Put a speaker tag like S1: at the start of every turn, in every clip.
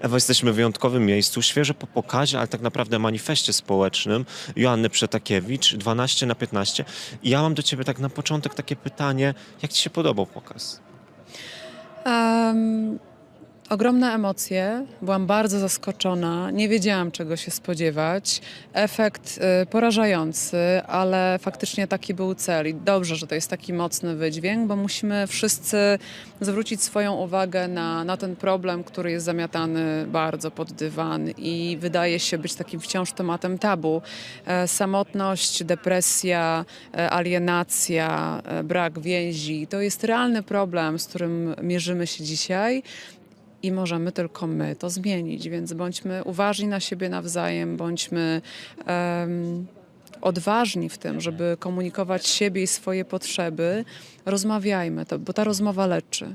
S1: Ewa, jesteśmy w wyjątkowym miejscu, świeże po pokazie, ale tak naprawdę manifestie społecznym Joanny Przetakiewicz, 12 na 15. I ja mam do ciebie tak na początek takie pytanie, jak ci się podobał pokaz?
S2: Em, ogromne emocje. Byłam bardzo zaskoczona. Nie wiedziałam, czego się spodziewać. Efekt y, porażający, ale faktycznie taki był cel. I dobrze, że to jest taki mocny wydźwięk, bo musimy wszyscy zwrócić swoją uwagę na, na ten problem, który jest zamiatany bardzo pod dywan i wydaje się być takim wciąż tematem tabu. E, samotność, depresja, e, alienacja, e, brak więzi to jest realny problem, z którym mierzymy się dzisiaj. I możemy tylko my to zmienić, więc bądźmy uważni na siebie nawzajem, bądźmy em, odważni w tym, żeby komunikować siebie i swoje potrzeby. Rozmawiajmy to, bo ta rozmowa leczy.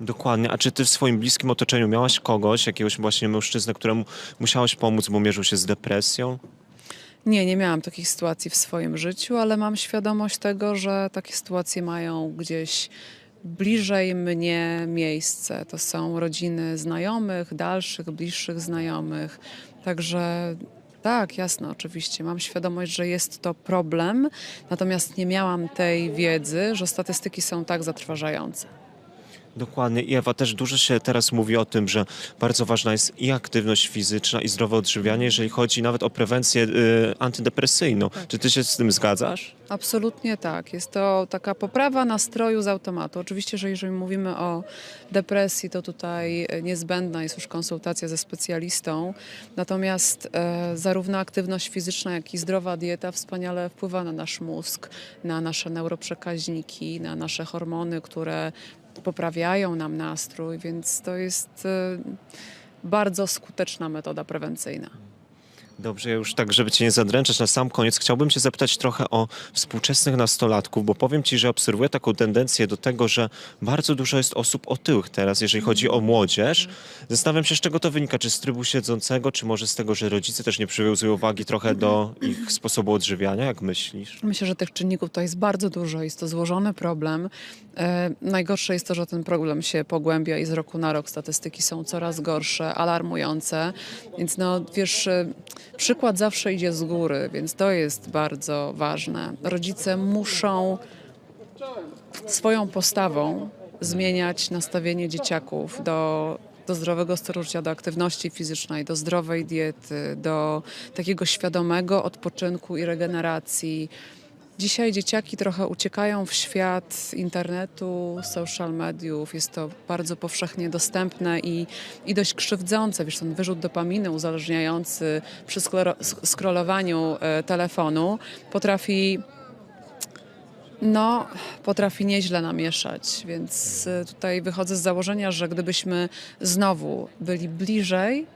S1: Dokładnie. A czy ty w swoim bliskim otoczeniu miałaś kogoś, jakiegoś właśnie mężczyznę, któremu musiałaś pomóc, bo mierzył się z depresją?
S2: Nie, nie miałam takich sytuacji w swoim życiu, ale mam świadomość tego, że takie sytuacje mają gdzieś bliżej mnie miejsce. To są rodziny znajomych, dalszych, bliższych znajomych. Także tak, jasno, oczywiście. Mam świadomość, że jest to problem, natomiast nie miałam tej wiedzy, że statystyki są tak zatrważające.
S1: Dokładnie. I Ewa, też dużo się teraz mówi o tym, że bardzo ważna jest i aktywność fizyczna, i zdrowe odżywianie, jeżeli chodzi nawet o prewencję y, antydepresyjną. Czy ty się z tym zgadzasz?
S2: Absolutnie tak. Jest to taka poprawa nastroju z automatu. Oczywiście, że jeżeli mówimy o depresji, to tutaj e, niezbędna jest już konsultacja ze specjalistą. Natomiast e, zarówno aktywność fizyczna, jak i zdrowa dieta wspaniale wpływa na nasz mózg, na nasze neuroprzekaźniki, na nasze hormony, które poprawiają nam nastrój, więc to jest e, bardzo skuteczna metoda prewencyjna.
S1: Dobrze, już tak, żeby cię nie zadręczać, na sam koniec chciałbym cię zapytać trochę o współczesnych nastolatków, bo powiem ci, że obserwuję taką tendencję do tego, że bardzo dużo jest osób otyłych teraz, jeżeli chodzi o młodzież. Zastanawiam się, z czego to wynika, czy z trybu siedzącego, czy może z tego, że rodzice też nie przywiązują uwagi trochę do ich sposobu odżywiania, jak myślisz?
S2: Myślę, że tych czynników to jest bardzo dużo, jest to złożony problem. E, najgorsze jest to, że ten problem się pogłębia i z roku na rok statystyki są coraz gorsze, alarmujące. Więc no wiesz, e, przykład zawsze idzie z góry, więc to jest bardzo ważne. Rodzice muszą swoją postawą zmieniać nastawienie dzieciaków do, do zdrowego stylu życia, do aktywności fizycznej, do zdrowej diety, do takiego świadomego odpoczynku i regeneracji. Dzisiaj dzieciaki trochę uciekają w świat internetu, social mediów. Jest to bardzo powszechnie dostępne i, i dość krzywdzące. Wiesz, ten wyrzut dopaminy uzależniający przy sklero- sk- scrollowaniu e, telefonu potrafi no, potrafi nieźle namieszać, więc y, tutaj wychodzę z założenia, że gdybyśmy znowu byli bliżej,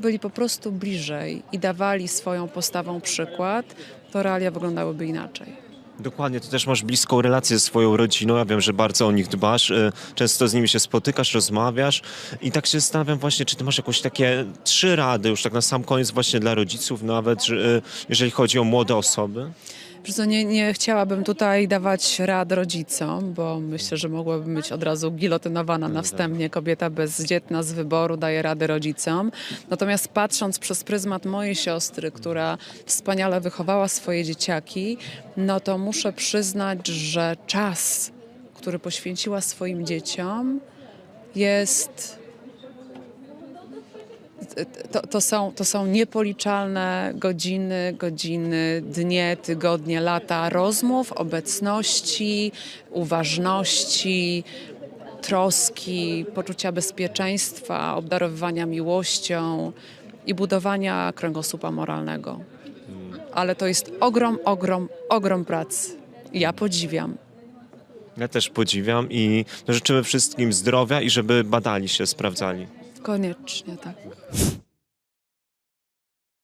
S2: byli po prostu bliżej i dawali swoją postawą przykład, to realia wyglądałyby inaczej.
S1: Dokładnie, ty też masz bliską relację ze swoją rodziną. Ja wiem, że bardzo o nich dbasz. y, Często z nimi się spotykasz, rozmawiasz. I tak się zastanawiam właśnie, czy ty masz jakieś takie trzy rady już tak na sam koniec właśnie dla rodziców nawet, y, jeżeli chodzi o młode osoby?
S2: Co, nie, nie chciałabym tutaj dawać rad rodzicom, bo myślę, że mogłabym być od razu gilotynowana na wstępnie. Kobieta bezdzietna z wyboru daje rady rodzicom. Natomiast patrząc przez pryzmat mojej siostry, która wspaniale wychowała swoje dzieciaki, no to muszę przyznać, że czas, który poświęciła swoim dzieciom, jest to, to, są, to są niepoliczalne godziny, godziny, dnie, tygodnie, lata rozmów, obecności, uważności, troski, poczucia bezpieczeństwa, obdarowywania miłością i budowania kręgosłupa moralnego. Ale to jest ogrom, ogrom, ogrom pracy. Ja podziwiam.
S1: Ja też podziwiam i no, życzymy wszystkim zdrowia i żeby badali się, sprawdzali.
S2: Koniecznie tak.